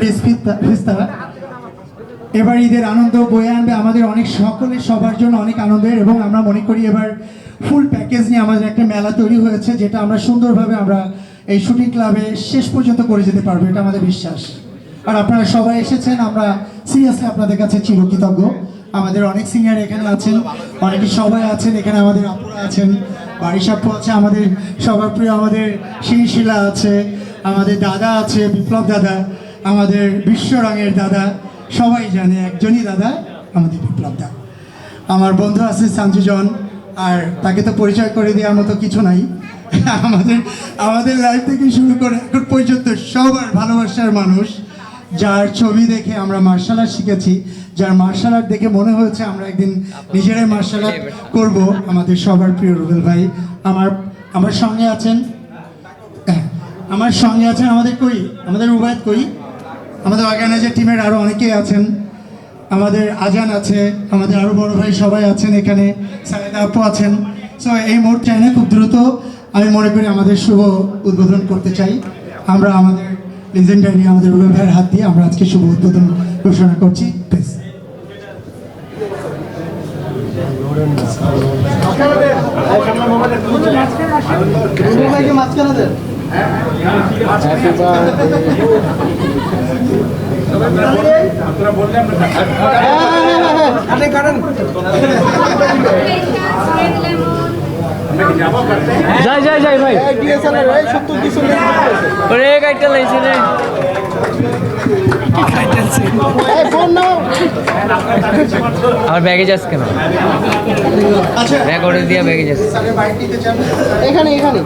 Band ফিস্তা এবার ঈদের আনন্দ বয়ে আনবে আমাদের অনেক সকলের, সবার জন্য অনেক আনন্দের এবং আমরা মনে করি এবার ফুল প্যাকেজ নিয়ে আমাদের একটা মেলা তৈরি হয়েছে, যেটা আমরা সুন্দরভাবে আমরা এই শুটিং ক্লাবে শেষ পর্যন্ত করে যেতে পারব, এটা আমাদের বিশ্বাস। আর আপনারা সবাই এসেছেন, আমরা সিরিয়াসলি আপনাদের কাছে চিরকৃতজ্ঞ। আমাদের অনেক সিনিয়র এখানে আছেন, অনেকে সবাই আছেন, এখানে আমাদের আপুরা আছেন, বাড়ির সাপ্পু আছে, আমাদের সবার প্রিয় আমাদের শিলা আছে, আমাদের দাদা আছে, বিপ্লব দাদা। আমাদের বিশ্ব রঙের দাদা সবাই জানে একজনই দাদা আমাদের বিপ্লব দা আমার বন্ধু আছে সঞ্জুজন আর তাকে তো পরিচয় করে দেওয়ার মতো কিছু নাই। আমাদের আমাদের লাইফ থেকে শুরু করে এখন পর্যন্ত সবার ভালোবাসার মানুষ। যার ছবি দেখে আমরা মার্শাল আর্ট শিখেছি যার মার্শাল আর্ট দেখে মনে হয়েছে আমরা একদিন নিজেরাই মার্শাল আর্ট করব আমাদের সবার প্রিয় রুবেল ভাই। আমার আমার সঙ্গে আছেন হ্যাঁ, আমার সঙ্গে আছেন আমাদের কই? আমাদের উবায়ত কই? আমাদের অর্গানাইজার টিমের আরও অনেকেই আছেন। আমাদের আজান আছে, আমাদের আরও বড় ভাই সবাই আছেন এখানে, সাইদা আপু আছেন। সো এই মোট চাইনা খুব দ্রুত আমি মনে করি আমাদের শুভ উদ্বোধন করতে চাই। আমরা আমাদের লিজেন্ডারি আমাদের রুবেল ভাইয়ের হাত দিয়ে আমরা আজকে শুভ উদ্বোধন ঘোষণা করছি। প্লিজ যাই যাই যাই ভাই। ওরে গাইডটা লাইছে রে। আমার ব্যাগেজ আছে কেন? আচ্ছা। ব্যাগ অর্ডার দিয়া নিতে চান এখানে এখানে।